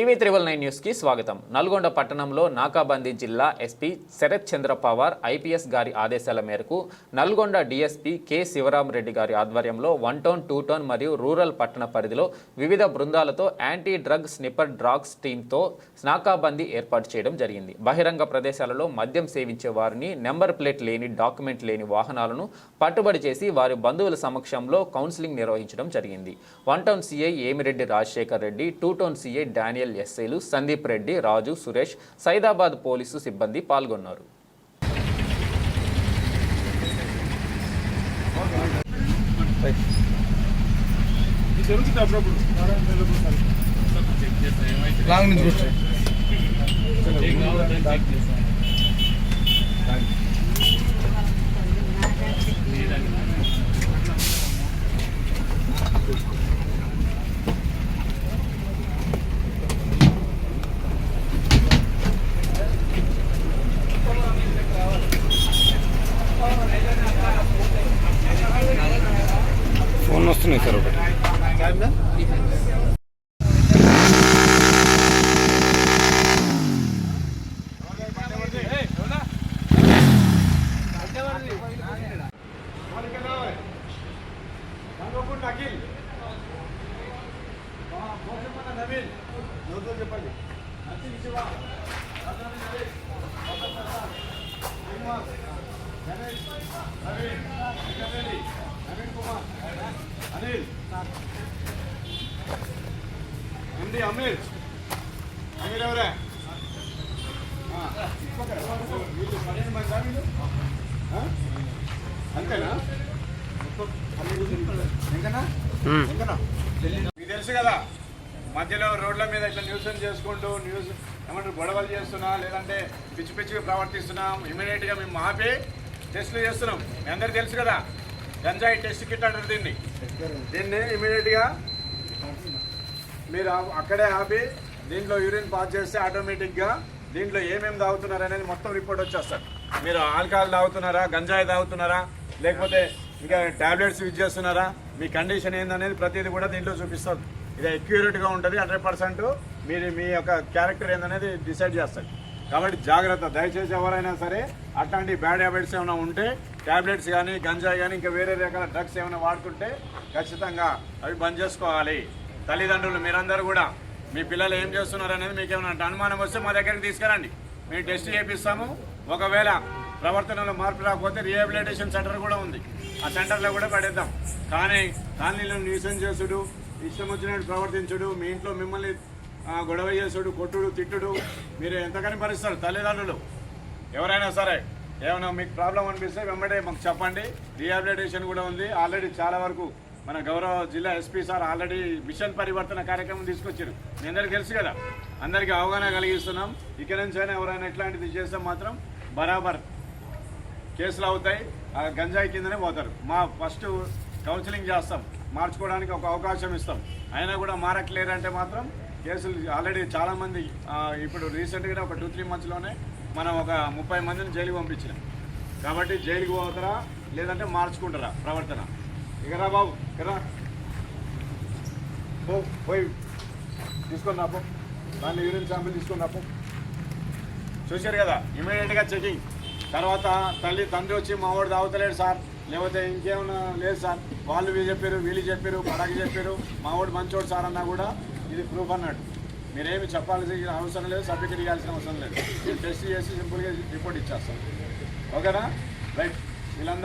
TV triple nine న్యూస్కి స్వాగతం. నల్గొండ పట్టణంలో నాకాబందీ జిల్లా ఎస్పీ శరత్ చంద్ర పవార్ ఐపీఎస్ గారి ఆదేశాల మేరకు నల్గొండ డీఎస్పీ కె శివరామరెడ్డి గారి ఆధ్వర్యంలో వన్ టౌన్ టూ టౌన్ మరియు రూరల్ పట్టణ పరిధిలో వివిధ బృందాలతో యాంటీ డ్రగ్ స్నిపర్ డ్రాగ్స్ టీంతో నాకాబందీ ఏర్పాటు చేయడం జరిగింది. బహిరంగ ప్రదేశాలలో మద్యం సేవించే వారిని నెంబర్ ప్లేట్ లేని డాక్యుమెంట్ లేని వాహనాలను పట్టుబడి చేసి వారి బంధువుల సమక్షంలో కౌన్సిలింగ్ నిర్వహించడం జరిగింది. One town CI Emireddy Rajasekhar Reddy two town CI Daniel ఎస్ఐలు సందీప్ రెడ్డి రాజు సురేష్ సైదాబాద్ పోలీసు సిబ్బంది పాల్గొన్నారు. లాంగ్ నుంచి కూర్చో ఫోన్ వస్తున్నాయి సార్ ఒకటి. అఖిల్ నవీన్ నవ్వుతూ చెప్పండి. అనిల్ ఎండి అమీర్? అమీర్ ఎవరే? అంతేనా? ఎంకనా ఎంకనా మీకు తెలుసు కదా మధ్యలో రోడ్ల మీద ఇట్లా న్యూసెన్స్ చేసుకుంటూ న్యూస్ ఏమంటారు గొడవలు చేస్తున్నా లేదంటే పిచ్చి పిచ్చిగా ప్రవర్తిస్తున్నాం ఇమీడియట్గా మేము ఆపి టెస్టులు చేస్తున్నాం. మీ అందరికీ తెలుసు కదా గంజాయి టెస్ట్ కిట్ అంటారు దీన్ని. దీన్ని ఇమీడియట్గా మీరు అక్కడే ఆపి దీంట్లో యూరిన్ పాస్ చేస్తే ఆటోమేటిక్గా దీంట్లో ఏమేమి తాగుతున్నారు అనేది మొత్తం రిపోర్ట్ వచ్చేస్తారు మీరు ఆల్కహాల్ తాగుతున్నారా గంజాయి తాగుతున్నారా లేకపోతే ఇంకా టాబ్లెట్స్ యూజ్ చేస్తున్నారా మీ కండిషన్ ఏందనేది ప్రతిదీ కూడా దీంట్లో చూపిస్తుంది ఇది అక్యూరేట్గా ఉంటుంది హండ్రెడ్ పర్సెంట్ మీరు మీ యొక్క క్యారెక్టర్ ఏందనేది డిసైడ్ చేస్తారు. కాబట్టి జాగ్రత్త. దయచేసి ఎవరైనా సరే అట్లాంటి బ్యాడ్ హ్యాబిట్స్ ఏమైనా ఉంటే టాబ్లెట్స్ కానీ గంజాయి కానీ ఇంకా వేరే రకాల డ్రగ్స్ ఏమైనా వాడుతుంటే ఖచ్చితంగా అవి బంద్ చేసుకోవాలి. తల్లిదండ్రులు మీరందరూ కూడా మీ పిల్లలు ఏం చేస్తున్నారు అనేది మీకు ఏమైనా అనుమానం వస్తే మా దగ్గరికి తీసుకురండి. మేము టెస్ట్ చేపిస్తాము. ఒకవేళ ప్రవర్తనలో మార్పు రాకపోతే రీహాబిలిటేషన్ సెంటర్ కూడా ఉంది. ఆ సెంటర్లో కూడా పడేద్దాం. కానీ కాలనీలో న్యూసెన్స్ చేసుడు ఇష్టం వచ్చినట్టు ప్రవర్తించుడు మీ ఇంట్లో మిమ్మల్ని గొడవ చేసుడు కొట్టుడు తిట్టుడు మీరు ఎంతకని భరిస్తారు తల్లిదండ్రులు. ఎవరైనా సరే ఏమైనా మీకు ప్రాబ్లం అనిపిస్తే వెంబడే మాకు చెప్పండి. రీహాబిలిటేషన్ కూడా ఉంది. ఆల్రెడీ చాలా వరకు మన గౌరవ జిల్లా ఎస్పీ సార్ ఆల్రెడీ మిషన్ పరివర్తన కార్యక్రమం తీసుకొచ్చారు. మీ అందరికీ తెలుసు కదా అందరికీ అవగాహన కలిగిస్తున్నాం. ఇక నుంచి అయినా ఎవరైనా ఇట్లాంటిది చేస్తే మాత్రం బరాబర్ కేసులు అవుతాయి. ఆ గంజాయి కిందనే పోతారు. మా ఫస్ట్ కౌన్సిలింగ్ చేస్తాం. మార్చుకోవడానికి ఒక అవకాశం ఇస్తాం. అయినా కూడా మారట్లేరంటే మాత్రం కేసులు ఆల్రెడీ చాలామంది ఇప్పుడు రీసెంట్గా ఒక టూ త్రీ మంత్స్లోనే మనం ఒక ముప్పై మందిని జైలుకి పంపించినాం. కాబట్టి జైలుకి పోతారా లేదంటే మార్చుకుంటారా ప్రవర్తన? ఇకరా బాబు ఇకరా పో పోయి తీసుకొని రాపో దాన్ని యూరిన్ శాంపిల్ తీసుకొని రాపో చూశారు కదా ఇమీడియట్గా చెకింగ్. తర్వాత తల్లి తండ్రి వచ్చి మావాడు తాగుతలేడు సార్. లేకపోతే ఇంకేమైనా లేదు సార్. వాళ్ళు వీళ్ళు చెప్పారు వీళ్ళు చెప్పారు పడకి చెప్పారు. మావాడు మంచోడు సార్ అన్నా కూడా ఇది ప్రూఫ్ అన్నాడు. మీరేమి చెప్పాల్సిన అవసరం లేదు సర్టిఫికేట్ ఇవ్వాల్సిన అవసరం లేదు. టెస్ట్ చేసి సింపుల్గా రిపోర్ట్ ఇచ్చేస్తాం ఓకేనా? రైట్ వీళ్ళందరూ